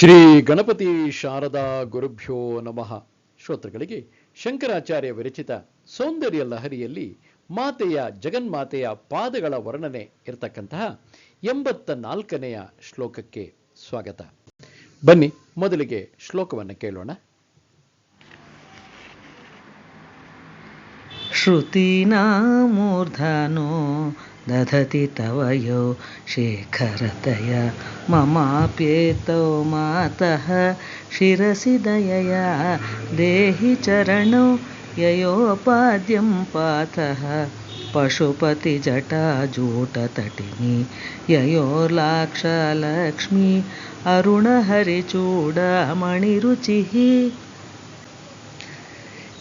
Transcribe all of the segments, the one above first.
ಶ್ರೀ ಗಣಪತಿ ಶಾರದಾ ಗುರುಭ್ಯೋ ನಮಃ. ಶ್ರೋತೃಗಳಿಗೆ ಶಂಕರಾಚಾರ್ಯ ವಿರಚಿತ ಸೌಂದರ್ಯ ಲಹರಿಯಲ್ಲಿ ಮಾತೆಯ ಜಗನ್ಮಾತೆಯ ಪಾದಗಳ ವರ್ಣನೆ ಇರತಕ್ಕಂತಹ ಎಂಬತ್ತ ನಾಲ್ಕನೆಯ ಶ್ಲೋಕಕ್ಕೆ ಸ್ವಾಗತ. ಬನ್ನಿ, ಮೊದಲಿಗೆ ಶ್ಲೋಕವನ್ನು ಕೇಳೋಣ. ಶ್ರುತಿನಾಮೂರ್ಧನೋ दधति तव यो शेखरतय ममाप्येतौ मातः शिरसि दयया देहि चरणौ ययोपाद्यं पातः पशुपतिजटाजूटतटिनी ययोर्लाक्षलक्ष्मी अरुणहरिचूडामणिरुचिः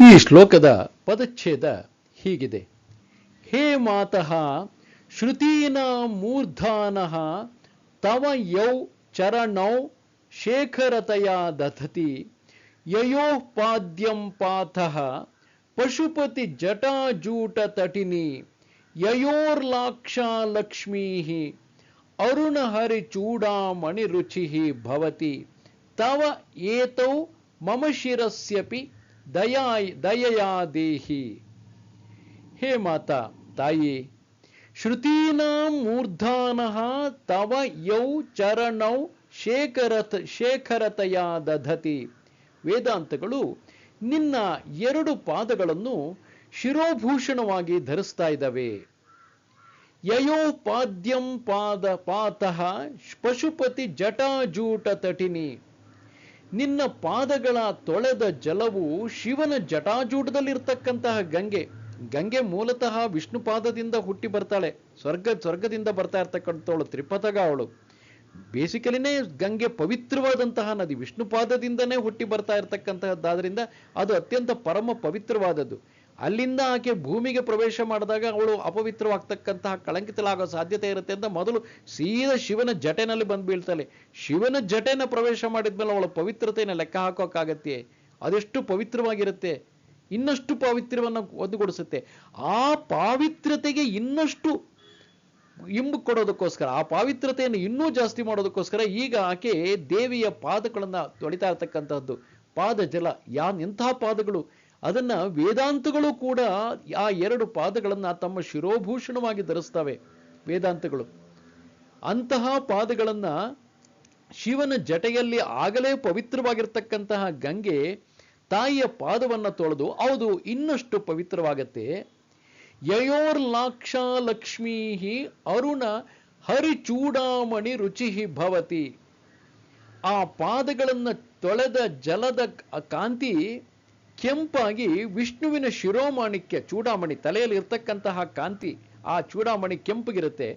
ಈ ಶ್ಲೋಕದ ಪದಚ್ಛೇದ ಹೀಗಿದೆ ಹೇ ಮಾತಃ ಶ್ರುತೀನ ಮೂರ್ಧಾನಃ ತವ ಯೌ ಚರಣೌ ಶೇಖರತಯ ದಧತಿ ಯಯೋಃ ಪಾದ್ಯಂ ಪಾತಃ ಪಶುಪತಿ ಜಟಾಜೂಟ ತಟಿನಿ ಯಯೋರ್ಲಾಕ್ಷಾ ಲಕ್ಷ್ಮೀಃ ಅರುಣಹರಿ ಚೂಡಾಮಣಿರುಚಿ ಭವತಿ ತವ ಏತೌ ಮಮ ಶಿರಸ್ಯಪಿ ದಯಾ ದಯಯಾ ದೇಹಿ ಹೇ ಮಾತಾ ತಾಯಿ ಶ್ರುತೀನಾಂ ಮೂರ್ಧಾನಃ ತವ ಯೌ ಚರಣೌ ಶೇಖರತ ಶೇಖರತೆಯ ದಧತಿ. ವೇದಾಂತಗಳು ನಿನ್ನ ಎರಡು ಪಾದಗಳನ್ನು ಶಿರೋಭೂಷಣವಾಗಿ ಧರಿಸ್ತಾ ಇದ್ದಾವೆ. ಯಯೋಪಾದ್ಯಂ ಪಾದ ಪಾತಃ ಪಶುಪತಿ ಜಟಾಜೂಟ ತಟಿನಿ. ನಿನ್ನ ಪಾದಗಳ ತೊಳೆದ ಜಲವು ಶಿವನ ಜಟಾಜೂಟದಲ್ಲಿರ್ತಕ್ಕಂತಹ ಗಂಗೆ. ಗಂಗೆ ಮೂಲತಃ ವಿಷ್ಣುಪಾದದಿಂದ ಹುಟ್ಟಿ ಬರ್ತಾಳೆ. ಸ್ವರ್ಗ, ಸ್ವರ್ಗದಿಂದ ಬರ್ತಾ ಇರ್ತಕ್ಕಂಥವಳು ತ್ರಿಪಥಗ ಅವಳು. ಬೇಸಿಕಲಿನೇ ಗಂಗೆ ಪವಿತ್ರವಾದಂತಹ ನದಿ ವಿಷ್ಣುಪಾದದಿಂದನೇ ಹುಟ್ಟಿ ಬರ್ತಾ ಇರ್ತಕ್ಕಂತಹದ್ದಾದ್ರಿಂದ ಅದು ಅತ್ಯಂತ ಪರಮ ಪವಿತ್ರವಾದದ್ದು. ಅಲ್ಲಿಂದ ಆಕೆ ಭೂಮಿಗೆ ಪ್ರವೇಶ ಮಾಡಿದಾಗ ಅವಳು ಅಪವಿತ್ರವಾಗ್ತಕ್ಕಂತಹ ಕಳಂಕಿತಲಾಗೋ ಸಾಧ್ಯತೆ ಇರುತ್ತೆ ಅಂತ ಮೊದಲು ಸೀದಾ ಶಿವನ ಜಟೆನಲ್ಲಿ ಬಂದು ಬೀಳ್ತಾಳೆ. ಶಿವನ ಜಟೆನ ಪ್ರವೇಶ ಮಾಡಿದ್ಮೇಲೆ ಅವಳ ಪವಿತ್ರತೆಯನ್ನು ಲೆಕ್ಕ ಹಾಕೋಕ್ಕಾಗತ್ತೆ ಅದೆಷ್ಟು ಪವಿತ್ರವಾಗಿರುತ್ತೆ? ಇನ್ನಷ್ಟು ಪಾವಿತ್ರ್ಯವನ್ನು ಒದ್ದುಗೊಡಿಸುತ್ತೆ. ಆ ಪಾವಿತ್ರತೆಗೆ ಇನ್ನಷ್ಟು ಇಂಬು ಕೊಡೋದಕ್ಕೋಸ್ಕರ, ಆ ಪಾವಿತ್ರತೆಯನ್ನು ಇನ್ನೂ ಜಾಸ್ತಿ ಮಾಡೋದಕ್ಕೋಸ್ಕರ ಈಗ ಆಕೆ ದೇವಿಯ ಪಾದಗಳನ್ನು ತೊಳಿತಾ ಇರ್ತಕ್ಕಂತಹದ್ದು. ಪಾದ ಜಲ, ಯಾ ಎಂತಹ ಪಾದಗಳು. ಅದನ್ನ ವೇದಾಂತಗಳು ಕೂಡ ಆ ಎರಡು ಪಾದಗಳನ್ನ ತಮ್ಮ ಶಿರೋಭೂಷಣವಾಗಿ ಧರಿಸ್ತವೆ, ವೇದಾಂತಗಳು. ಅಂತಹ ಪಾದಗಳನ್ನ ಶಿವನ ಜಟೆಯಲ್ಲಿ ಆಗಲೇ ಪವಿತ್ರವಾಗಿರ್ತಕ್ಕಂತಹ ಗಂಗೆ ತಾಯಿಯ ಪಾದವನ್ನು ತೊಳೆದು, ಹೌದು, ಇನ್ನಷ್ಟು ಪವಿತ್ರವಾಗತ್ತೆ. ಯಯೋರ್ಲಾಕ್ಷಾ ಲಕ್ಷ್ಮೀ ಅರುಣ ಹರಿಚೂಡಾಮಣಿ ರುಚಿ ಭವತಿ. ಆ ಪಾದಗಳನ್ನು ತೊಳೆದ ಜಲದ ಕಾಂತಿ ಕೆಂಪಾಗಿ ವಿಷ್ಣುವಿನ ಶಿರೋಮಾಣಿಕ್ಯ ಚೂಡಾಮಣಿ ತಲೆಯಲ್ಲಿ ಇರ್ತಕ್ಕಂತಹ ಕಾಂತಿ, ಆ ಚೂಡಾಮಣಿ ಕೆಂಪಗಿರುತ್ತೆ.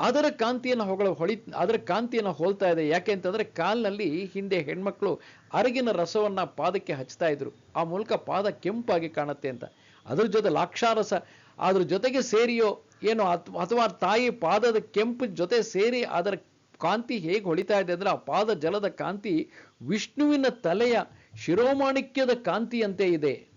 ಅದರ ಕಾಂತಿಯನ್ನು ಹೊಗಳ ಹೊಳಿ, ಅದರ ಕಾಂತಿಯನ್ನು ಹೋಲ್ತಾ ಇದೆ. ಯಾಕೆ ಅಂತಂದ್ರೆ ಕಾಲಿನಲ್ಲಿ ಹಿಂದೆ ಹೆಣ್ಮಕ್ಳು ಅರಗಿನ ರಸವನ್ನ ಪಾದಕ್ಕೆ ಹಚ್ತಾ ಇದ್ರು. ಆ ಮೂಲಕ ಪಾದ ಕೆಂಪಾಗಿ ಕಾಣುತ್ತೆ ಅಂತ. ಅದ್ರ ಜೊತೆ ಲಾಕ್ಷಾರಸ, ಅದ್ರ ಜೊತೆಗೆ ಸೇರಿಯೋ ಏನೋ ಅಥವಾ ತಾಯಿ ಪಾದದ ಕೆಂಪು ಜೊತೆ ಸೇರಿ ಅದರ ಕಾಂತಿ ಹೇಗೆ ಹೊಳಿತಾ ಇದೆ ಅಂದ್ರೆ ಆ ಪಾದ ಜಲದ ಕಾಂತಿ ವಿಷ್ಣುವಿನ ತಲೆಯ ಶಿರೋಮಾಣಿಕ್ಯದ ಕಾಂತಿಯಂತೆ ಇದೆ.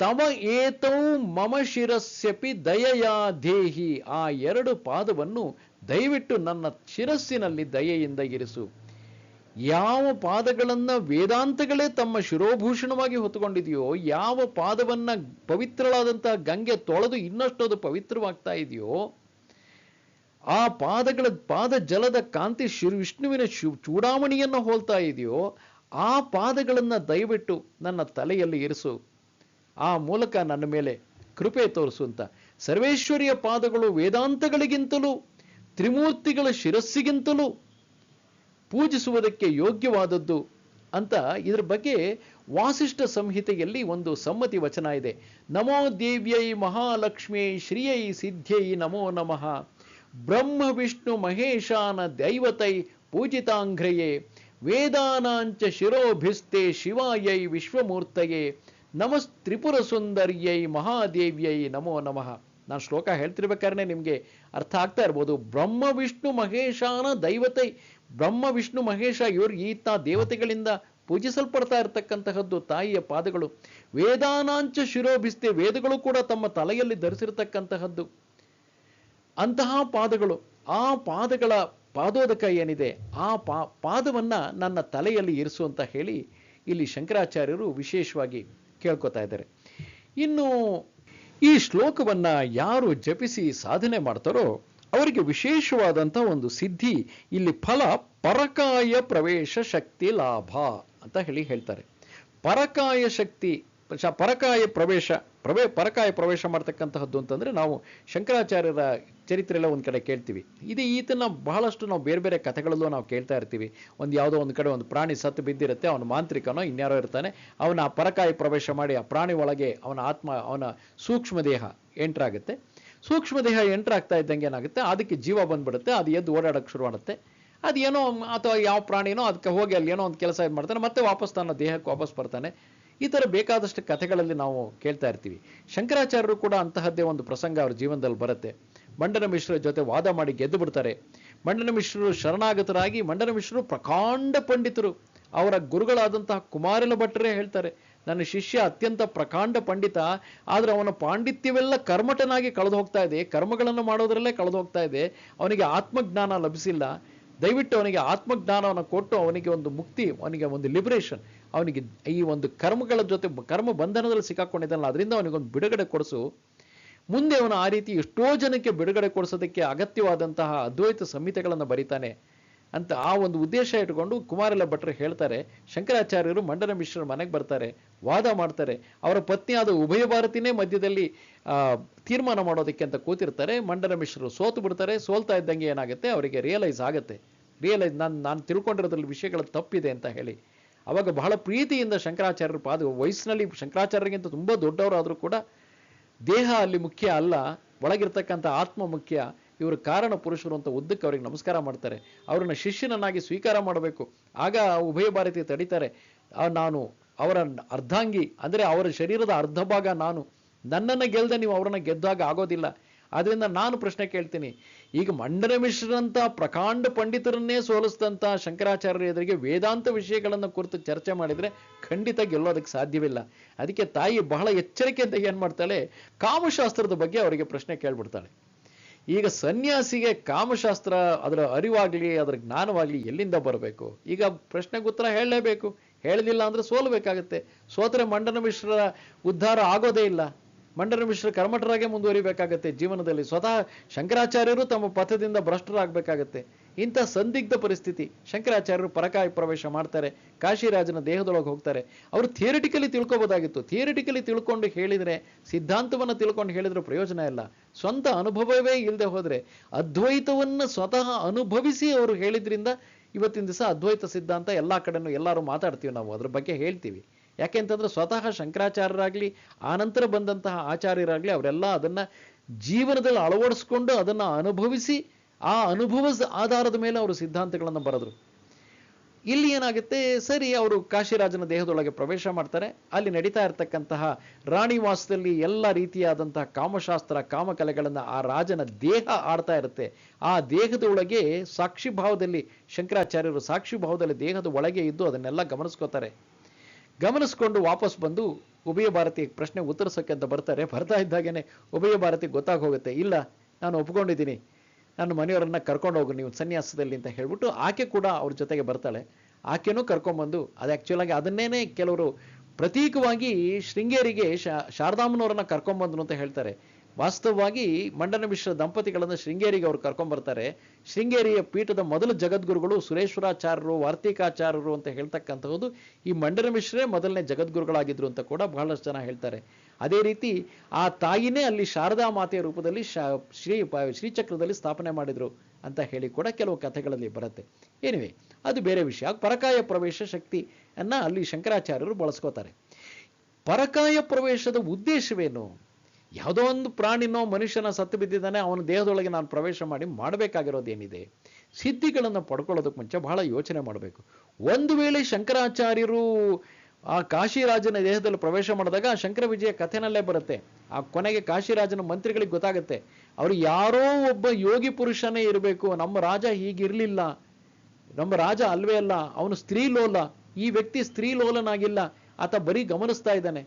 ತವ ಏತೌ ಮಮ ಶಿರಸ್ಯಪಿ ದಯೆಯಾ ದೇಹಿ. ಆ ಎರಡು ಪಾದವನ್ನು ದಯವಿಟ್ಟು ನನ್ನ ಶಿರಸ್ಸಿನಲ್ಲಿ ದಯೆಯಿಂದ ಇರಿಸು. ಯಾವ ಪಾದಗಳನ್ನ ವೇದಾಂತಗಳೇ ತಮ್ಮ ಶಿರೋಭೂಷಣವಾಗಿ ಹೊತ್ತುಕೊಂಡಿದೆಯೋ, ಯಾವ ಪಾದವನ್ನು ಪವಿತ್ರಳಾದಂತಹ ಗಂಗೆ ತೊಳೆದು ಇನ್ನಷ್ಟು ಅದು ಪವಿತ್ರವಾಗ್ತಾ ಇದೆಯೋ, ಆ ಪಾದಗಳ ಪಾದ ಜಲದ ಕಾಂತಿ ಶಿರ್ ವಿಷ್ಣುವಿನ ಶು ಚೂಡಾವಣಿಯನ್ನು ಹೋಲ್ತಾ ಇದೆಯೋ, ಆ ಪಾದಗಳನ್ನು ದಯವಿಟ್ಟು ನನ್ನ ತಲೆಯಲ್ಲಿ ಇರಿಸು. ಆ ಮೂಲಕ ನನ್ನ ಮೇಲೆ ಕೃಪೆ ತೋರಿಸುವಂತ. ಸರ್ವೇಶ್ವರಿಯ ಪಾದಗಳು ವೇದಾಂತಗಳಿಗಿಂತಲೂ, ತ್ರಿಮೂರ್ತಿಗಳ ಶಿರಸ್ಸಿಗಿಂತಲೂ ಪೂಜಿಸುವುದಕ್ಕೆ ಯೋಗ್ಯವಾದದ್ದು ಅಂತ ಇದರ ಬಗ್ಗೆ ವಾಸಿಷ್ಠ ಸಂಹಿತೆಯಲ್ಲಿ ಒಂದು ಸಮ್ಮತಿ ವಚನ ಇದೆ. ನಮೋ ದೇವ್ಯೈ ಮಹಾಲಕ್ಷ್ಮೀ ಶ್ರೀಯೈ ಸಿದ್ಧ್ಯೈ ನಮೋ ನಮಃ. ಬ್ರಹ್ಮ, ವಿಷ್ಣು, ಮಹೇಶಾನ ದೈವತೈ ಪೂಜಿತಾಂಘ್ರಯೇ. ವೇದಾನಾಂಚ ಶಿರೋಭಿಸ್ತೆ ಶಿವಾಯೈ ವಿಶ್ವಮೂರ್ತಯೇ. ನಮಸ್ ತ್ರಿಪುರ ಸುಂದರ್ಯೈ ಮಹಾದೇವ್ಯೈ ನಮೋ ನಮಃ. ನಾನು ಶ್ಲೋಕ ಹೇಳ್ತಿರ್ಬೇಕಾದ್ರೆ ನಿಮಗೆ ಅರ್ಥ ಆಗ್ತಾ ಇರ್ಬೋದು. ಬ್ರಹ್ಮ, ವಿಷ್ಣು, ಮಹೇಶಾನ ದೈವತೈ. ಬ್ರಹ್ಮ, ವಿಷ್ಣು, ಮಹೇಶ ಇವರು ಈತ ದೇವತೆಗಳಿಂದ ಪೂಜಿಸಲ್ಪಡ್ತಾ ಇರತಕ್ಕಂತಹದ್ದು ತಾಯಿಯ ಪಾದಗಳು. ವೇದಾನಾಂಚ ಶಿರೋಭಿಸ್ತೆ ವೇದಗಳು ಕೂಡ ತಮ್ಮ ತಲೆಯಲ್ಲಿ ಧರಿಸಿರ್ತಕ್ಕಂತಹದ್ದು. ಅಂತಹ ಪಾದಗಳು, ಆ ಪಾದಗಳ ಪಾದೋದಕ ಏನಿದೆ, ಆ ಪಾ, ಪಾದವನ್ನ ನನ್ನ ತಲೆಯಲ್ಲಿ ಇರಿಸು ಅಂತ ಹೇಳಿ ಇಲ್ಲಿ ಶಂಕರಾಚಾರ್ಯರು ವಿಶೇಷವಾಗಿ ಕೇಳ್ಕೊತಾ ಇದ್ದಾರೆ. ಇನ್ನು ಈ ಶ್ಲೋಕವನ್ನ ಯಾರು ಜಪಿಸಿ ಸಾಧನೆ ಮಾಡ್ತಾರೋ ಅವರಿಗೆ ವಿಶೇಷವಾದಂಥ ಒಂದು ಸಿದ್ಧಿ, ಇಲ್ಲಿ ಫಲ ಪರಕಾಯ ಪ್ರವೇಶ ಶಕ್ತಿ ಲಾಭ ಅಂತ ಹೇಳಿ ಹೇಳ್ತಾರೆ. ಪರಕಾಯ ಶಕ್ತಿ ಪರಕಾಯ ಪ್ರವೇಶ, ಪ್ರವೇ ಪರಕಾಯ ಪ್ರವೇಶ ಮಾಡ್ತಕ್ಕಂತಹದ್ದು ಅಂತಂದ್ರೆ ನಾವು ಶಂಕರಾಚಾರ್ಯರ ಚರಿತ್ರೆ ಎಲ್ಲ ಒಂದು ಕಡೆ ಕೇಳ್ತೀವಿ. ಇದು ಈತನ ಬಹಳಷ್ಟು ನಾವು ಬೇರೆ ಬೇರೆ ಕಥೆಗಳಲ್ಲೂ ನಾವು ಕೇಳ್ತಾ ಇರ್ತೀವಿ. ಒಂದು ಯಾವುದೋ ಒಂದು ಕಡೆ ಒಂದು ಪ್ರಾಣಿ ಸತ್ತು ಬಿದ್ದಿರುತ್ತೆ, ಅವನು ಮಾಂತ್ರಿಕನೋ ಇನ್ಯಾರೋ ಇರ್ತಾನೆ, ಅವನ ಪರಕಾಯ ಪ್ರವೇಶ ಮಾಡಿ ಆ ಪ್ರಾಣಿ ಒಳಗೆ ಅವನ ಆತ್ಮ, ಅವನ ಸೂಕ್ಷ್ಮ ದೇಹ ಎಂಟರ್ ಆಗುತ್ತೆ. ಸೂಕ್ಷ್ಮ ದೇಹ ಎಂಟರ್ ಆಗ್ತಾ ಇದ್ದಂಗೆ ಏನಾಗುತ್ತೆ? ಅದಕ್ಕೆ ಜೀವ ಬಂದ್ಬಿಡುತ್ತೆ, ಅದು ಎದ್ದು ಓಡಾಡಕ್ಕೆ ಶುರು ಮಾಡುತ್ತೆ. ಅದೇನೋ ಅಥವಾ ಯಾವ ಪ್ರಾಣಿನೋ ಅದಕ್ಕೆ ಹೋಗಿ ಅಲ್ಲಿ ಏನೋ ಒಂದು ಕೆಲಸ ಇದು ಮಾಡ್ತಾನೆ, ಮತ್ತೆ ವಾಪಸ್ ತನ್ನ ದೇಹಕ್ಕೆ ವಾಪಸ್ ಬರ್ತಾನೆ. ಈ ಥರ ಬೇಕಾದಷ್ಟು ಕಥೆಗಳಲ್ಲಿ ನಾವು ಕೇಳ್ತಾ ಇರ್ತೀವಿ. ಶಂಕರಾಚಾರ್ಯರು ಕೂಡ ಅಂತಹದ್ದೇ ಒಂದು ಪ್ರಸಂಗ ಅವ್ರ ಜೀವನದಲ್ಲಿ ಬರುತ್ತೆ. ಮಂಡನ ಮಿಶ್ರರ ಜೊತೆ ವಾದ ಮಾಡಿ ಗೆದ್ದು ಬಿಡ್ತಾರೆ. ಮಂಡನ ಮಿಶ್ರರು ಶರಣಾಗತರಾಗಿ ಮಂಡನ ಮಿಶ್ರರು ಪ್ರಕಾಂಡ ಪಂಡಿತರು. ಅವರ ಗುರುಗಳಾದಂತಹ ಕುಮಾರಲ ಭಟ್ಟರೇ ಹೇಳ್ತಾರೆ, ನನ್ನ ಶಿಷ್ಯ ಅತ್ಯಂತ ಪ್ರಕಾಂಡ ಪಂಡಿತ, ಆದ್ರೆ ಅವನ ಪಾಂಡಿತ್ಯವೆಲ್ಲ ಕರ್ಮಟನಾಗಿ ಕಳೆದು ಹೋಗ್ತಾ ಇದೆ, ಕರ್ಮಗಳನ್ನು ಮಾಡೋದ್ರಲ್ಲೇ ಕಳೆದು ಹೋಗ್ತಾ ಇದೆ, ಅವನಿಗೆ ಆತ್ಮಜ್ಞಾನ ಲಭಿಸಿಲ್ಲ. ದಯವಿಟ್ಟು ಅವನಿಗೆ ಆತ್ಮಜ್ಞಾನವನ್ನು ಕೊಟ್ಟು ಅವನಿಗೆ ಒಂದು ಮುಕ್ತಿ, ಅವನಿಗೆ ಒಂದು ಲಿಬರೇಷನ್ ಅವನಿಗೆ ಈ ಒಂದು ಕರ್ಮಗಳ ಜೊತೆ, ಕರ್ಮ ಬಂಧನದಲ್ಲಿ ಸಿಕ್ಕಾಕೊಂಡಿದ್ದಾನಲ್ಲ, ಅದರಿಂದ ಅವನಿಗೊಂದು ಬಿಡುಗಡೆ ಕೊಡಿಸು. ಮುಂದೆ ಅವನು ಆ ರೀತಿ ಎಷ್ಟೋ ಜನಕ್ಕೆ ಬಿಡುಗಡೆ ಕೊಡಿಸೋದಕ್ಕೆ ಅಗತ್ಯವಾದಂತಹ ಅದ್ವೈತ ಸಂಹಿತೆಗಳನ್ನು ಬರೀತಾನೆ ಅಂತ ಆ ಒಂದು ಉದ್ದೇಶ ಇಟ್ಕೊಂಡು ಕುಮಾರಲ ಭಟ್ರು ಹೇಳ್ತಾರೆ. ಶಂಕರಾಚಾರ್ಯರು ಮಂಡನ ಮಿಶ್ರರ ಮನೆಗೆ ಬರ್ತಾರೆ, ವಾದ ಮಾಡ್ತಾರೆ. ಅವರ ಪತ್ನಿಯಾದ ಉಭಯ ಭಾರತಿನೇ ಮಧ್ಯದಲ್ಲಿ ತೀರ್ಮಾನ ಮಾಡೋದಕ್ಕೆ ಅಂತ ಕೂತಿರ್ತಾರೆ. ಮಂಡನ ಮಿಶ್ರರು ಸೋತು ಬಿಡ್ತಾರೆ. ಸೋಲ್ತಾ ಇದ್ದಂಗೆ ಏನಾಗುತ್ತೆ? ಅವರಿಗೆ ರಿಯಲೈಸ್ ಆಗುತ್ತೆ. ರಿಯಲೈಸ್ ನಾನು ನಾನು ತಿಳ್ಕೊಂಡಿರೋದ್ರಲ್ಲಿ ವಿಷಯಗಳು ತಪ್ಪಿದೆ ಅಂತ ಹೇಳಿ. ಅವಾಗ ಬಹಳ ಪ್ರೀತಿಯಿಂದ ಶಂಕರಾಚಾರ್ಯರು ಪಾದ, ವಯಸ್ಸಿನಲ್ಲಿ ಶಂಕರಾಚಾರ್ಯರಿಗಿಂತ ತುಂಬ ದೊಡ್ಡವರಾದರೂ ಕೂಡ ದೇಹ ಅಲ್ಲಿ ಮುಖ್ಯ ಅಲ್ಲ, ಒಳಗಿರ್ತಕ್ಕಂಥ ಆತ್ಮ ಮುಖ್ಯ. ಇವರು ಕಾರಣ ಪುರುಷರು ಅಂತ ಉದ್ದಕ್ಕೆ ಅವ್ರಿಗೆ ನಮಸ್ಕಾರ ಮಾಡ್ತಾರೆ. ಅವ್ರನ್ನ ಶಿಷ್ಯನನ್ನಾಗಿ ಸ್ವೀಕಾರ ಮಾಡಬೇಕು. ಆಗ ಉಭಯ ಭಾರತಿ ತಡೀತಾರೆ. ನಾನು ಅವರ ಅರ್ಧಾಂಗಿ, ಅಂದರೆ ಅವರ ಶರೀರದ ಅರ್ಧ ಭಾಗ ನಾನು. ನನ್ನನ್ನು ಗೆಲ್ದೆ ನೀವು ಅವರನ್ನು ಗೆದ್ದಾಗ ಆಗೋದಿಲ್ಲ. ಆದ್ರಿಂದ ನಾನು ಪ್ರಶ್ನೆ ಕೇಳ್ತೀನಿ. ಈಗ ಮಂಡನ ಮಿಶ್ರಂಥ ಪ್ರಕಾಂಡ ಪಂಡಿತರನ್ನೇ ಸೋಲಿಸಿದಂತ ಶಂಕರಾಚಾರ್ಯರ ಎದುರಿಗೆ ವೇದಾಂತ ವಿಷಯಗಳನ್ನು ಕುರಿತು ಚರ್ಚೆ ಮಾಡಿದ್ರೆ ಖಂಡಿತ ಗೆಲ್ಲೋದಕ್ಕೆ ಸಾಧ್ಯವಿಲ್ಲ. ಅದಕ್ಕೆ ತಾಯಿ ಬಹಳ ಎಚ್ಚರಿಕೆಯಿಂದ ಏನು ಮಾಡ್ತಾಳೆ? ಕಾಮಶಾಸ್ತ್ರದ ಬಗ್ಗೆ ಅವರಿಗೆ ಪ್ರಶ್ನೆ ಕೇಳ್ಬಿಡ್ತಾಳೆ. ಈಗ ಸನ್ಯಾಸಿಗೆ ಕಾಮಶಾಸ್ತ್ರ ಅದರ ಅರಿವಾಗಲಿ, ಅದರ ಜ್ಞಾನವಾಗಲಿ ಎಲ್ಲಿಂದ ಬರಬೇಕು? ಈಗ ಪ್ರಶ್ನೆಗೆ ಉತ್ತರ ಹೇಳಲೇಬೇಕು. ಹೇಳಲಿಲ್ಲ ಅಂದ್ರೆ ಸೋಲಬೇಕಾಗತ್ತೆ. ಸೋತರೆ ಮಂಡನ ಮಿಶ್ರರ ಉದ್ಧಾರ ಆಗೋದೇ ಇಲ್ಲ. ಮಂಡನ ಮಿಶ್ರ ಕರ್ಮಠರಾಗೆ ಮುಂದುವರಿಬೇಕಾಗತ್ತೆ. ಜೀವನದಲ್ಲಿ ಸ್ವತಃ ಶಂಕರಾಚಾರ್ಯರು ತಮ್ಮ ಪಥದಿಂದ ಭ್ರಷ್ಟರಾಗಬೇಕಾಗತ್ತೆ. ಇಂಥ ಸಂದಿಗ್ಧ ಪರಿಸ್ಥಿತಿ ಶಂಕರಾಚಾರ್ಯರು ಪರಕಾಯ ಪ್ರವೇಶ ಮಾಡ್ತಾರೆ. ಕಾಶಿರಾಜನ ದೇಹದೊಳಗೆ ಹೋಗ್ತಾರೆ. ಅವರು ಥಿಯರಿಟಿಕಲಿ ತಿಳ್ಕೊಬೋದಾಗಿತ್ತು. ಥಿಯರಿಟಿಕಲಿ ತಿಳ್ಕೊಂಡು ಹೇಳಿದ್ರೆ, ಸಿದ್ಧಾಂತವನ್ನು ತಿಳ್ಕೊಂಡು ಹೇಳಿದ್ರೆ ಪ್ರಯೋಜನ ಇಲ್ಲ. ಸ್ವಂತ ಅನುಭವವೇ ಇಲ್ಲದೆ ಹೋದರೆ ಅದ್ವೈತವನ್ನು ಸ್ವತಃ ಅನುಭವಿಸಿ ಅವರು ಹೇಳಿದ್ರಿಂದ ಇವತ್ತಿನ ದಿವಸ ಅದ್ವೈತ ಸಿದ್ಧಾಂತ ಎಲ್ಲ ಕಡೆನೂ ಎಲ್ಲರೂ ಮಾತಾಡ್ತೀವಿ ನಾವು. ಅದ್ರ ಬಗ್ಗೆ ಹೇಳ್ತೀವಿ. ಯಾಕೆಂತಂದ್ರೆ ಸ್ವತಃ ಶಂಕರಾಚಾರ್ಯರಾಗ್ಲಿ ಆನಂತರ ಬಂದಂತಹ ಆಚಾರ್ಯರಾಗ್ಲಿ, ಅವರೆಲ್ಲ ಅದನ್ನ ಜೀವನದಲ್ಲಿ ಅಳವಡಿಸ್ಕೊಂಡು ಅದನ್ನ ಅನುಭವಿಸಿ, ಆ ಅನುಭವದ ಆಧಾರದ ಮೇಲೆ ಅವರು ಸಿದ್ಧಾಂತಗಳನ್ನು ಬರೆದ್ರು. ಇಲ್ಲಿ ಏನಾಗುತ್ತೆ, ಸರಿ ಅವರು ಕಾಶಿರಾಜನ ದೇಹದೊಳಗೆ ಪ್ರವೇಶ ಮಾಡ್ತಾರೆ. ಅಲ್ಲಿ ನಡೀತಾ ಇರತಕ್ಕಂತಹ ರಾಣಿವಾಸದಲ್ಲಿ ಎಲ್ಲ ರೀತಿಯಾದಂತಹ ಕಾಮಶಾಸ್ತ್ರ, ಕಾಮಕಲೆಗಳನ್ನ ಆ ರಾಜನ ದೇಹ ಆಡ್ತಾ ಇರುತ್ತೆ. ಆ ದೇಹದ ಒಳಗೆ ಸಾಕ್ಷಿ ಭಾವದಲ್ಲಿ, ಶಂಕರಾಚಾರ್ಯರು ಸಾಕ್ಷಿ ಭಾವದಲ್ಲಿ ದೇಹದ ಒಳಗೆ ಇದ್ದು ಅದನ್ನೆಲ್ಲ ಗಮನಿಸ್ಕೋತಾರೆ. ಗಮನಿಸ್ಕೊಂಡು ವಾಪಸ್ ಬಂದು ಉಭಯ ಭಾರತಿ ಪ್ರಶ್ನೆ ಉತ್ತರಿಸೋಕೆ ಅಂತ ಬರ್ತಾರೆ. ಬರ್ತಾ ಇದ್ದಾಗೇನೆ ಉಭಯ ಭಾರತಿ ಹೋಗುತ್ತೆ ಇಲ್ಲ, ನಾನು ಒಪ್ಕೊಂಡಿದ್ದೀನಿ. ನನ್ನ ಮನೆಯವರನ್ನ ಕರ್ಕೊಂಡು ಹೋಗು, ನೀವು ಸನ್ಯಾಸದಲ್ಲಿ ಅಂತ ಹೇಳ್ಬಿಟ್ಟು ಆಕೆ ಕೂಡ ಅವ್ರ ಜೊತೆಗೆ ಬರ್ತಾಳೆ. ಆಕೆನೂ ಕರ್ಕೊಂಡ್ಬಂದು, ಅದು ಆ್ಯಕ್ಚುಲಾಗಿ ಅದನ್ನೇನೆ ಕೆಲವರು ಪ್ರತೀಕವಾಗಿ ಶೃಂಗೇರಿಗೆ ಶಾರದಾಮನವರನ್ನ ಕರ್ಕೊಂಡ್ಬಂದ್ರು ಅಂತ ಹೇಳ್ತಾರೆ. ವಾಸ್ತವವಾಗಿ ಮಂಡನ ಮಿಶ್ರ ದಂಪತಿಗಳನ್ನು ಶೃಂಗೇರಿಗೆ ಅವ್ರು ಕರ್ಕೊಂಡ್ಬರ್ತಾರೆ ಶೃಂಗೇರಿಯ ಪೀಠದ ಮೊದಲ ಜಗದ್ಗುರುಗಳು ಸುರೇಶ್ವರಾಚಾರ್ಯರು, ವಾರ್ತಿಕಾಚಾರ್ಯರು ಅಂತ ಹೇಳ್ತಕ್ಕಂಥದ್ದು ಈ ಮಂಡನ ಮಿಶ್ರೇ ಮೊದಲನೇ ಜಗದ್ಗುರುಗಳಾಗಿದ್ರು ಅಂತ ಕೂಡ ಬಹಳಷ್ಟು ಜನ ಹೇಳ್ತಾರೆ. ಅದೇ ರೀತಿ ಆ ತಾಯಿನೇ ಅಲ್ಲಿ ಶಾರದಾ ಮಾತೆಯ ರೂಪದಲ್ಲಿ ಶ್ರೀ ಶ್ರೀಚಕ್ರದಲ್ಲಿ ಸ್ಥಾಪನೆ ಮಾಡಿದ್ರು ಅಂತ ಹೇಳಿ ಕೂಡ ಕೆಲವು ಕಥೆಗಳಲ್ಲಿ ಬರುತ್ತೆ. ಏನಿವೆ ಅದು ಬೇರೆ ವಿಷಯ. ಪರಕಾಯ ಪ್ರವೇಶ ಶಕ್ತಿಯನ್ನ ಅಲ್ಲಿ ಶಂಕರಾಚಾರ್ಯರು ಬಳಸ್ಕೋತಾರೆ. ಪರಕಾಯ ಪ್ರವೇಶದ ಉದ್ದೇಶವೇನು? ಯಾವುದೋ ಒಂದು ಪ್ರಾಣಿನೋ ಮನುಷ್ಯನ ಸತ್ತು ಬಿದ್ದಿದ್ದಾನೆ, ಅವನ ದೇಹದೊಳಗೆ ನಾನು ಪ್ರವೇಶ ಮಾಡಿ ಮಾಡಬೇಕಾಗಿರೋದೇನಿದೆ? ಸಿದ್ಧಿಗಳನ್ನು ಪಡ್ಕೊಳ್ಳೋದಕ್ಕೆ ಮುಂಚೆ ಬಹಳ ಯೋಚನೆ ಮಾಡಬೇಕು. ಒಂದು ವೇಳೆ ಶಂಕರಾಚಾರ್ಯರು ಆ ಕಾಶಿರಾಜನ ದೇಹದಲ್ಲಿ ಪ್ರವೇಶ ಮಾಡಿದಾಗ ಆ ಶಂಕರ ವಿಜಯ ಕಥೆನಲ್ಲೇ ಬರುತ್ತೆ. ಆ ಕೊನೆಗೆ ಕಾಶಿರಾಜನ ಮಂತ್ರಿಗಳಿಗೆ ಗೊತ್ತಾಗುತ್ತೆ, ಅವರು ಯಾರೋ ಒಬ್ಬ ಯೋಗಿ ಪುರುಷನೇ ಇರಬೇಕು, ನಮ್ಮ ರಾಜ ಹೀಗಿರಲಿಲ್ಲ, ನಮ್ಮ ರಾಜ ಅಲ್ವೇ ಅಲ್ಲ, ಅವನು ಸ್ತ್ರೀ ಲೋಲ ಈ ವ್ಯಕ್ತಿ ಸ್ತ್ರೀ ಲೋಲನಾಗಿಲ್ಲ ಆತ ಬರೀ ಗಮನಿಸ್ತಾ ಇದ್ದಾನೆ.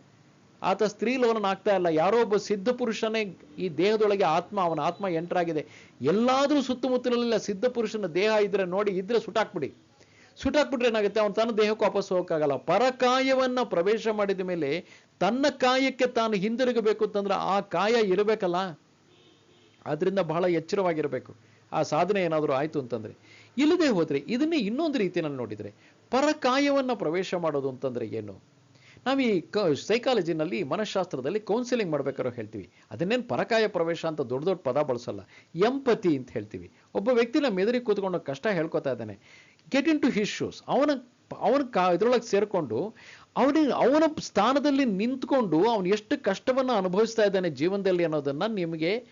ಆತ ಸ್ತ್ರೀ ಲೋಲನ ಆಗ್ತಾ ಇಲ್ಲ. ಯಾರೋ ಒಬ್ಬ ಸಿದ್ಧ ಪುರುಷನೇ ಈ ದೇಹದೊಳಗೆ ಆತ್ಮ, ಅವನ ಆತ್ಮ ಎಂಟರ್ ಆಗಿದೆ ಎಲ್ಲಾದ್ರೂ ಸುತ್ತಮುತ್ತಲಿಲ್ಲ, ಸಿದ್ಧ ಪುರುಷನ ದೇಹ ಇದ್ರೆ ನೋಡಿ, ಇದ್ರೆ ಸುಟಾಕ್ಬಿಡಿ ಸುಟಾಕ್ಬಿಟ್ರೆ ಏನಾಗುತ್ತೆ? ಅವನು ತನ್ನ ದೇಹಕ್ಕೆ ವಾಪಸ್ ಹೋಗೋಕ್ಕಾಗಲ್ಲ. ಪರಕಾಯವನ್ನ ಪ್ರವೇಶ ಮಾಡಿದ ಮೇಲೆ ತನ್ನ ಕಾಯಕ್ಕೆ ತಾನು ಹಿಂದಿರುಗಬೇಕು ಅಂತಂದ್ರೆ ಆ ಕಾಯ ಇರಬೇಕಲ್ಲ? ಅದರಿಂದ ಬಹಳ ಎಚ್ಚರವಾಗಿರಬೇಕು. ಆ ಸಾಧನೆ ಏನಾದರೂ ಆಯ್ತು ಅಂತಂದ್ರೆ. ಇಲ್ಲದೆ ಹೋದರೆ, ಇದನ್ನೇ ಇನ್ನೊಂದು ರೀತಿಯಲ್ಲಿ ನೋಡಿದರೆ, ಪರಕಾಯವನ್ನು ಪ್ರವೇಶ ಮಾಡೋದು ಅಂತಂದ್ರೆ ಏನು? ನಾವು ಈ ಕ ಸೈಕಾಲಜಿನಲ್ಲಿ ಮನಃಶಾಸ್ತ್ರದಲ್ಲಿ ಕೌನ್ಸಿಲಿಂಗ್ ಮಾಡ್ಬೇಕಾದ್ರೆ ಹೇಳ್ತೀವಿ. ಅದನ್ನೇನು ಪರಕಾಯ ಪ್ರವೇಶ ಅಂತ ದೊಡ್ಡ ದೊಡ್ಡ ಪದ ಬಳಸಲ್ಲ. ಎಂಪತಿ ಅಂತ ಹೇಳ್ತೀವಿ. ಒಬ್ಬ ವ್ಯಕ್ತಿ ನಮ್ಮ ಎದುರಿಗೆ ಕೂತ್ಕೊಂಡು ಕಷ್ಟ ಹೇಳ್ಕೊತಾ ಇದ್ದಾನೆ. Get into his shoes ಅವನ ಅವನ ಕಾ ಇದ್ರೊಳಗೆ ಸೇರಿಕೊಂಡು ಅವನಿಗೆ ಅವನ ಸ್ಥಾನದಲ್ಲಿ ನಿಂತ್ಕೊಂಡು ಅವನು ಎಷ್ಟು ಕಷ್ಟವನ್ನು ಅನುಭವಿಸ್ತಾ ಇದ್ದಾನೆ ಜೀವನದಲ್ಲಿ ಅನ್ನೋದನ್ನ ನಿಮಗೆ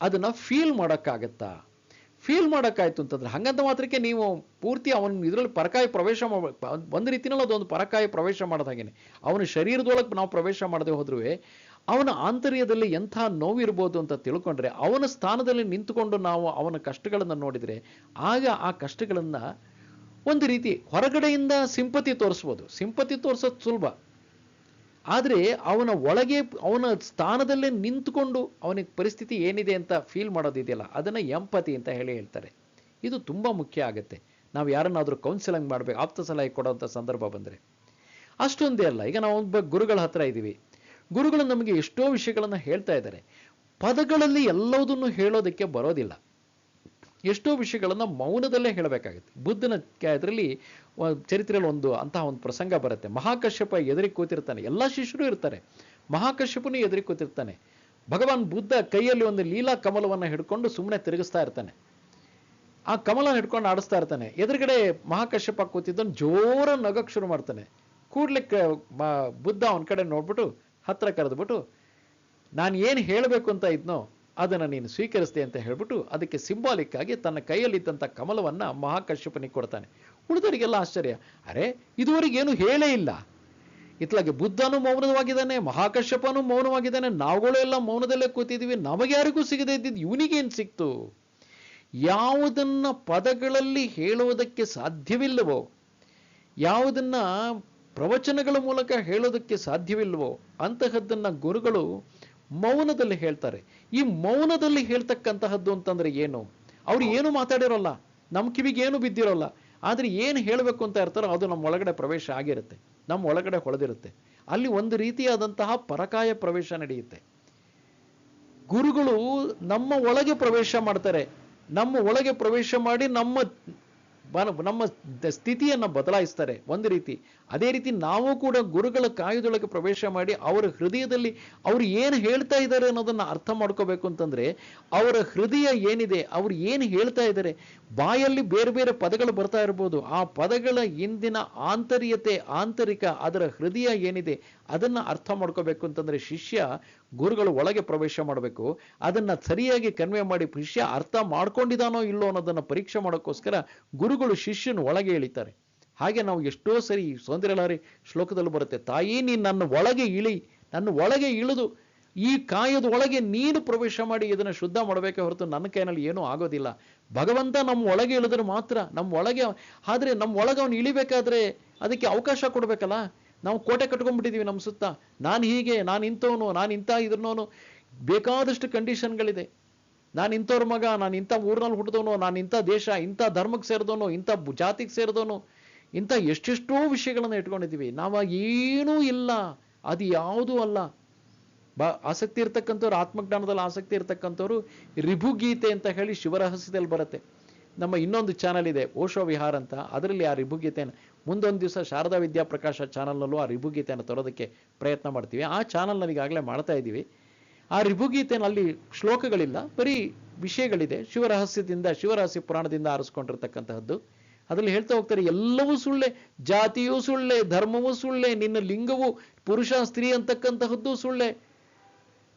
ಅದನ್ನ ಫೀಲ್ ಮಾಡೋಕ್ಕಾಗತ್ತಾ? ಫೀಲ್ ಮಾಡೋಕ್ಕಾಯ್ತು ಅಂತಂದ್ರೆ ಹಾಗಂತ ಮಾತ್ರಕ್ಕೆ ನೀವು ಪೂರ್ತಿ ಅವನ ಇದರಲ್ಲಿ ಪರಕಾಯ ಪ್ರವೇಶ ಮಾಡ ಒಂದು ರೀತಿನಲ್ಲಿ ಅದೊಂದು ಪರಕಾಯ ಪ್ರವೇಶ ಮಾಡೋದು ಹಾಗೇನೆ. ಅವನ ಶರೀರದೊಳಗೆ ನಾವು ಪ್ರವೇಶ ಮಾಡದೆ ಹೋದ್ರೂ ಅವನ ಆಂತರ್ಯದಲ್ಲಿ ಎಂಥ ನೋವಿರ್ಬೋದು ಅಂತ ತಿಳ್ಕೊಂಡ್ರೆ ಅವನ ಸ್ಥಾನದಲ್ಲಿ ನಿಂತುಕೊಂಡು ನಾವು ಅವನ ಕಷ್ಟಗಳನ್ನು ನೋಡಿದರೆ ಆಗ ಆ ಕಷ್ಟಗಳನ್ನು ಒಂದು ರೀತಿ ಹೊರಗಡೆಯಿಂದ ಸಿಂಪತಿ ತೋರಿಸ್ಬೋದು. ಸಿಂಪತಿ ತೋರಿಸೋದು ಸುಲಭ. ಆದರೆ ಅವನ ಒಳಗೆ, ಅವನ ಸ್ಥಾನದಲ್ಲೇ ನಿಂತುಕೊಂಡು ಅವನಿಗೆ ಪರಿಸ್ಥಿತಿ ಏನಿದೆ ಅಂತ ಫೀಲ್ ಮಾಡೋದಿದೆಯಲ್ಲ, ಅದನ್ನು ಎಂಪತಿ ಅಂತ ಹೇಳಿ ಹೇಳ್ತಾರೆ. ಇದು ತುಂಬ ಮುಖ್ಯ ಆಗುತ್ತೆ. ನಾವು ಯಾರನ್ನಾದರೂ ಕೌನ್ಸಿಲಿಂಗ್ ಮಾಡಬೇಕು, ಆಪ್ತ ಸಲಹೆ ಕೊಡೋಂಥ ಸಂದರ್ಭ ಬಂದರೆ. ಅಷ್ಟೊಂದೇ ಅಲ್ಲ, ಈಗ ನಾವು ಒಬ್ಬ ಗುರುಗಳ ಹತ್ರ ಇದ್ದೀವಿ ಗುರುಗಳು ನಮಗೆ ಎಷ್ಟೋ ವಿಷಯಗಳನ್ನು ಹೇಳ್ತಾ ಇದ್ದಾರೆ. ಪದಗಳಲ್ಲಿ ಎಲ್ಲವುದನ್ನು ಹೇಳೋದಕ್ಕೆ ಬರೋದಿಲ್ಲ. ಎಷ್ಟೋ ವಿಷಯಗಳನ್ನು ಮೌನದಲ್ಲೇ ಹೇಳಬೇಕಾಗುತ್ತೆ. ಬುದ್ಧನ ಇದರಲ್ಲಿ ಚರಿತ್ರೆಯಲ್ಲಿ ಒಂದು, ಅಂತಹ ಒಂದು ಪ್ರಸಂಗ ಬರುತ್ತೆ. ಮಹಾಕಶ್ಯಪ ಎದುರಿ ಕೂತಿರ್ತಾನೆ. ಎಲ್ಲ ಶಿಷ್ಯರು ಇರ್ತಾರೆ. ಮಹಾಕಶ್ಯಪನು ಎದುರಿ ಕೂತಿರ್ತಾನೆ. ಭಗವಾನ್ ಬುದ್ಧ ಕೈಯಲ್ಲಿ ಒಂದು ಲೀಲಾ ಕಮಲವನ್ನು ಹಿಡ್ಕೊಂಡು ಸುಮ್ಮನೆ ತಿರುಗಿಸ್ತಾ ಇರ್ತಾನೆ. ಆ ಕಮಲ ಹಿಡ್ಕೊಂಡು ಆಡಿಸ್ತಾ ಇರ್ತಾನೆ. ಎದುರುಗಡೆ ಮಹಾಕಶ್ಯಪ ಕೂತಿದ್ದನ್ನು ಜೋರ ನಗಕ್ಕೆ ಶುರು ಮಾಡ್ತಾನೆ. ಕೂಡ್ಲಿಕ್ಕೆ ಬುದ್ಧ ಅವನ ಕಡೆ ನೋಡ್ಬಿಟ್ಟು ಹತ್ರ ಕರೆದ್ಬಿಟ್ಟು, ನಾನು ಏನು ಹೇಳಬೇಕು ಅಂತ ಇದ್ನೋ ಅದನ್ನು ನೀನು ಸ್ವೀಕರಿಸ್ದೆ ಅಂತ ಹೇಳ್ಬಿಟ್ಟು ಅದಕ್ಕೆ ಸಿಂಬಾಲಿಕ್ ಆಗಿ ತನ್ನ ಕೈಯಲ್ಲಿದ್ದಂಥ ಕಮಲವನ್ನ ಮಹಾಕಶ್ಯಪನಿಗೆ ಕೊಡ್ತಾನೆ. ಉಳಿದವರಿಗೆಲ್ಲ ಆಶ್ಚರ್ಯ. ಅರೆ ಇದುವರೆಗೇನು ಹೇಳೇ ಇಲ್ಲ. ಇತ್ಲಾಗೆ ಬುದ್ಧನು ಮೌನವಾಗಿದ್ದಾನೆ, ಮಹಾಕಶ್ಯಪನು ಮೌನವಾಗಿದ್ದಾನೆ, ನಾವುಗಳು ಎಲ್ಲ ಮೌನದಲ್ಲೇ ಕೂತಿದ್ದೀವಿ ನಮಗ್ಯಾರಿಗೂ ಸಿಗದೇ ಇದ್ದಿದ್ದು ಇವನಿಗೇನು ಸಿಕ್ತು? ಯಾವುದನ್ನ ಪದಗಳಲ್ಲಿ ಹೇಳುವುದಕ್ಕೆ ಸಾಧ್ಯವಿಲ್ಲವೋ, ಯಾವುದನ್ನ ಪ್ರವಚನಗಳ ಮೂಲಕ ಹೇಳೋದಕ್ಕೆ ಸಾಧ್ಯವಿಲ್ವೋ ಅಂತಹದ್ದನ್ನು ಗುರುಗಳು ಮೌನದಲ್ಲಿ ಹೇಳ್ತಾರೆ. ಈ ಮೌನದಲ್ಲಿ ಹೇಳ್ತಕ್ಕಂತಹದ್ದು ಅಂತಂದ್ರೆ ಏನು? ಅವ್ರು ಏನು ಮಾತಾಡಿರೋಲ್ಲ. ನಮ್ಮ ಕಿವಿಗೆ ಏನು ಬಿದ್ದಿರೋಲ್ಲ. ಆದ್ರೆ ಏನು ಹೇಳಬೇಕು ಅಂತ ಇರ್ತಾರೋ ಅದು ನಮ್ಮ ಒಳಗಡೆ ಪ್ರವೇಶ ಆಗಿರುತ್ತೆ. ನಮ್ಮ ಒಳಗಡೆ ಹೊಳೆದಿರುತ್ತೆ. ಅಲ್ಲಿ ಒಂದು ರೀತಿಯಾದಂತಹ ಪರಕಾಯ ಪ್ರವೇಶ ನಡೆಯುತ್ತೆ. ಗುರುಗಳು ನಮ್ಮ ಒಳಗೆ ಪ್ರವೇಶ ಮಾಡ್ತಾರೆ. ನಮ್ಮ ಒಳಗೆ ಪ್ರವೇಶ ಮಾಡಿ ನಮ್ಮ ನಮ್ಮ ಸ್ಥಿತಿಯನ್ನು ಬದಲಾಯಿಸ್ತಾರೆ. ಒಂದು ರೀತಿ, ಅದೇ ರೀತಿ ನಾವು ಕೂಡ ಗುರುಗಳ ಕಾಯುದೊಳಗೆ ಪ್ರವೇಶ ಮಾಡಿ ಅವರ ಹೃದಯದಲ್ಲಿ ಅವರು ಏನು ಹೇಳ್ತಾ ಇದ್ದಾರೆ ಅನ್ನೋದನ್ನು ಅರ್ಥ ಮಾಡ್ಕೋಬೇಕು ಅಂತಂದರೆ, ಅವರ ಹೃದಯ ಏನಿದೆ, ಅವ್ರು ಏನು ಹೇಳ್ತಾ ಇದ್ದಾರೆ, ಬಾಯಲ್ಲಿ ಬೇರೆ ಬೇರೆ ಪದಗಳು ಬರ್ತಾ ಇರ್ಬೋದು. ಆ ಪದಗಳ ಹಿಂದಿನ ಆಂತರ್ಯತೆ, ಆಂತರಿಕ ಅದರ ಹೃದಯ ಏನಿದೆ, ಅದನ್ನು ಅರ್ಥ ಮಾಡ್ಕೋಬೇಕು ಅಂತಂದರೆ ಶಿಷ್ಯ ಗುರುಗಳು ಒಳಗೆ ಪ್ರವೇಶ ಮಾಡಬೇಕು, ಅದನ್ನ ಸರಿಯಾಗಿ ಕನ್ವೆ ಮಾಡಿ ಶಿಷ್ಯ ಅರ್ಥ ಮಾಡ್ಕೊಂಡಿದಾನೋ ಇಲ್ಲೋ ಅನ್ನೋದನ್ನ ಪರೀಕ್ಷೆ ಮಾಡೋಕ್ಕೋಸ್ಕರ ಗುರುಗಳು ಶಿಷ್ಯನ ಒಳಗೆ ಇಳಿತಾರೆ. ಹಾಗೆ ನಾವು ಎಷ್ಟೋ ಸರಿ ಸೌಂದರ್ಯಲಾರಿ ಶ್ಲೋಕದಲ್ಲಿ ಬರುತ್ತೆ, ತಾಯಿ, ನೀನು ನನ್ನ ಒಳಗೆ ಇಳಿ, ನನ್ನ ಒಳಗೆ ಇಳಿದು, ಈ ಕಾಯದ ಒಳಗೆ ನೀನು ಪ್ರವೇಶ ಮಾಡಿ ಇದನ್ನ ಶುದ್ಧ ಮಾಡಬೇಕೆ ಹೊರತು ನನ್ನ ಕೈನಲ್ಲಿ ಏನೂ ಆಗೋದಿಲ್ಲ. ಭಗವಂತ ನಮ್ಮ ಒಳಗೆ ಇಳಿದ್ರೆ ಮಾತ್ರ, ನಮ್ಮ ಒಳಗೆ, ಆದರೆ ನಮ್ಮ ಒಳಗೆ ಅವನು ಇಳಿಬೇಕಾದ್ರೆ ಅದಕ್ಕೆ ಅವಕಾಶ ಕೊಡ್ಬೇಕಲ್ಲ? ನಾವು ಕೋಟೆ ಕಟ್ಕೊಂಡ್ಬಿಟ್ಟಿದ್ದೀವಿ ನಮ್ಮ ಸುತ್ತ. ನಾನು ಹೀಗೆ, ನಾನು ಇಂಥವನು, ನಾನು ಇಂಥ ಇದ್ರನೋನು. ಬೇಕಾದಷ್ಟು ಕಂಡೀಷನ್ಗಳಿದೆ ನಾನು ಇಂಥವ್ರ ಮಗ, ನಾನು ಇಂಥ ಊರಿನಲ್ಲಿ ಹುಟ್ಟಿದವನು ನಾನು ಇಂಥ ದೇಶ, ಇಂಥ ಧರ್ಮಕ್ಕೆ ಸೇರಿದವನು, ಇಂಥ ಜಾತಿಗೆ ಸೇರಿದವನು. ಇಂಥ ಎಷ್ಟೆಷ್ಟೋ ವಿಷಯಗಳನ್ನು ಇಟ್ಕೊಂಡಿದ್ದೀವಿ ನಾವು ಏನೂ ಇಲ್ಲ. ಅದು ಯಾವುದೂ ಅಲ್ಲ. ಬ ಆಸಕ್ತಿ ಇರ್ತಕ್ಕಂಥವ್ರು, ಆತ್ಮಜ್ಞಾನದಲ್ಲಿ ಆಸಕ್ತಿ ಇರ್ತಕ್ಕಂಥವ್ರು ರಿಭುಗೀತೆ ಅಂತ ಹೇಳಿ ಶಿವರಹಸ್ಯದಲ್ಲಿ ಬರುತ್ತೆ. ನಮ್ಮ ಇನ್ನೊಂದು ಚಾನಲ್ ಇದೆ, ಓಶೋ ವಿಹಾರ ಅಂತ. ಅದರಲ್ಲಿ ಆ ರಿಭುಗೀತೆಯನ್ನು ಮುಂದೊಂದು ದಿವಸ ಶಾರದಾ ವಿದ್ಯಾಪ್ರಕಾಶ ಚಾನಲ್ನಲ್ಲೂ ಆ ರಿಭುಗೀತೆಯನ್ನು ತರೋದಕ್ಕೆ ಪ್ರಯತ್ನ ಮಾಡ್ತೀವಿ. ಆ ಚಾನಲ್ ಈಗಾಗಲೇ ಮಾಡ್ತಾ ಇದ್ದೀವಿ. ಆ ರಿಭುಗೀತೆನಲ್ಲಿ ಶ್ಲೋಕಗಳಿಲ್ಲ, ಬರೀ ವಿಷಯಗಳಿದೆ. ಶಿವರಹಸ್ಯದಿಂದ, ಶಿವರಹಸ್ಯ ಪುರಾಣದಿಂದ ಆರಿಸ್ಕೊಂಡಿರ್ತಕ್ಕಂತಹದ್ದು. ಅದರಲ್ಲಿ ಹೇಳ್ತಾ ಹೋಗ್ತಾರೆ, ಎಲ್ಲವೂ ಸುಳ್ಳೆ, ಜಾತಿಯೂ ಸುಳ್ಳೆ, ಧರ್ಮವೂ ಸುಳ್ಳೆ, ನಿನ್ನ ಲಿಂಗವು ಪುರುಷ ಸ್ತ್ರೀ ಅಂತಕ್ಕಂತಹದ್ದು ಸುಳ್ಳೆ.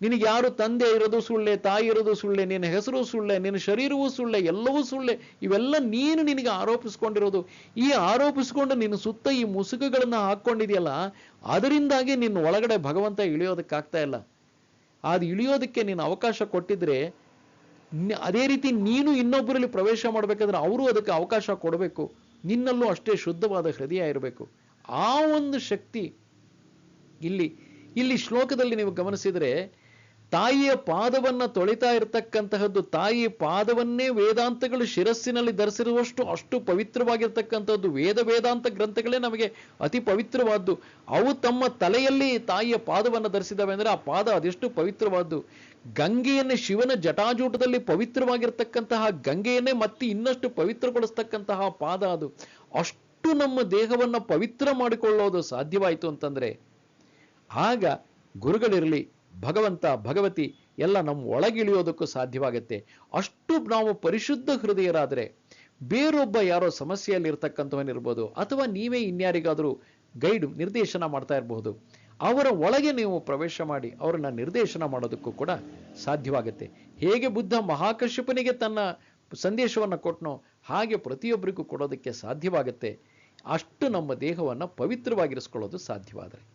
ನಿನಗೆ ಯಾರು ತಂದೆ ಇರೋದು ಸುಳ್ಳೆ, ತಾಯಿ ಇರೋದು ಸುಳ್ಳೆ, ನಿನ್ನ ಹೆಸರು ಸುಳ್ಳೆ, ನಿನ್ನ ಶರೀರವೂ ಸುಳ್ಳೆ, ಎಲ್ಲವೂ ಸುಳ್ಳೆ, ಇವೆಲ್ಲ ನೀನು ನಿನಗೆ ಆರೋಪಿಸ್ಕೊಂಡಿರೋದು. ಈ ಆರೋಪಿಸ್ಕೊಂಡು ನಿನ್ನ ಸುತ್ತ ಈ ಮುಸುಕುಗಳನ್ನು ಹಾಕ್ಕೊಂಡಿದೆಯಲ್ಲ, ಅದರಿಂದಾಗಿ ನಿನ್ನ ಒಳಗಡೆ ಭಗವಂತ ಇಳಿಯೋದಕ್ಕಾಗ್ತಾ ಇಲ್ಲ. ಅದು ಇಳಿಯೋದಕ್ಕೆ ನೀನು ಅವಕಾಶ ಕೊಟ್ಟಿದ್ರೆ ಅದೇ ರೀತಿ ನೀನು ಇನ್ನೊಬ್ಬರಲ್ಲಿ ಪ್ರವೇಶ ಮಾಡಬೇಕಾದ್ರೆ ಅವರು ಅದಕ್ಕೆ ಅವಕಾಶ ಕೊಡಬೇಕು. ನಿನ್ನಲ್ಲೂ ಅಷ್ಟೇ ಶುದ್ಧವಾದ ಹೃದಯ ಇರಬೇಕು. ಆ ಒಂದು ಶಕ್ತಿ, ಇಲ್ಲಿ ಇಲ್ಲಿ ಶ್ಲೋಕದಲ್ಲಿ ನೀವು ಗಮನಿಸಿದರೆ ತಾಯಿಯ ಪಾದವನ್ನ ತೊಳಿತಾ ಇರತಕ್ಕಂತಹದ್ದು ತಾಯಿ ಪಾದವನ್ನೇ ವೇದಾಂತಗಳು ಶಿರಸ್ಸಿನಲ್ಲಿ ಧರಿಸಿರುವಷ್ಟು ಅಷ್ಟು ಪವಿತ್ರವಾಗಿರ್ತಕ್ಕಂಥದ್ದು ವೇದ ವೇದಾಂತ ಗ್ರಂಥಗಳೇ ನಮಗೆ ಅತಿ ಪವಿತ್ರವಾದ್ದು. ಅವು ತಮ್ಮ ತಲೆಯಲ್ಲಿ ತಾಯಿಯ ಪಾದವನ್ನು ಧರಿಸಿದವೆ ಅಂದರೆ ಆ ಪಾದ ಅದೆಷ್ಟು ಪವಿತ್ರವಾದ್ದು. ಗಂಗೆಯನ್ನೇ ಶಿವನ ಜಟಾಜೂಟದಲ್ಲಿ ಪವಿತ್ರವಾಗಿರ್ತಕ್ಕಂತಹ ಗಂಗೆಯನ್ನೇ ಮತ್ತೆ ಇನ್ನಷ್ಟು ಪವಿತ್ರಗೊಳಿಸ್ತಕ್ಕಂತಹ ಪಾದ ಅದು. ಅಷ್ಟು ನಮ್ಮ ದೇಹವನ್ನು ಪವಿತ್ರ ಮಾಡಿಕೊಳ್ಳೋದು ಸಾಧ್ಯವಾಯಿತು ಅಂತಂದ್ರೆ. ಆಗ ಗುರುಗಳಿರಲಿ ಭಗವಂತ, ಭಗವತಿ ಎಲ್ಲ ನಮ್ಮ ಒಳಗಿಳಿಯೋದಕ್ಕೂ ಸಾಧ್ಯವಾಗುತ್ತೆ. ಅಷ್ಟು ನಾವು ಪರಿಶುದ್ಧ ಹೃದಯರಾದರೆ ಬೇರೊಬ್ಬ ಯಾರೋ ಸಮಸ್ಯೆಯಲ್ಲಿ ಇರ್ತಕ್ಕಂಥವನಿರ್ಬೋದು ಅಥವಾ ನೀವೇ ಇನ್ಯಾರಿಗಾದರೂ ಗೈಡ್, ನಿರ್ದೇಶನ ಮಾಡ್ತಾ ಇರಬಹುದು ಅವರ ಒಳಗೆ ನೀವು ಪ್ರವೇಶ ಮಾಡಿ ಅವರನ್ನು ನಿರ್ದೇಶನ ಮಾಡೋದಕ್ಕೂ ಕೂಡ ಸಾಧ್ಯವಾಗುತ್ತೆ. ಹೇಗೆ ಬುದ್ಧ ಮಹಾಕಶ್ಯಪನಿಗೆ ತನ್ನ ಸಂದೇಶವನ್ನು ಕೊಟ್ಟನೋ ಹಾಗೆ ಪ್ರತಿಯೊಬ್ಬರಿಗೂ ಕೊಡೋದಕ್ಕೆ ಸಾಧ್ಯವಾಗುತ್ತೆ. ಅಷ್ಟು ನಮ್ಮ ದೇಹವನ್ನು ಪವಿತ್ರವಾಗಿರಿಸ್ಕೊಳ್ಳೋದು ಸಾಧ್ಯವಾದರೆ.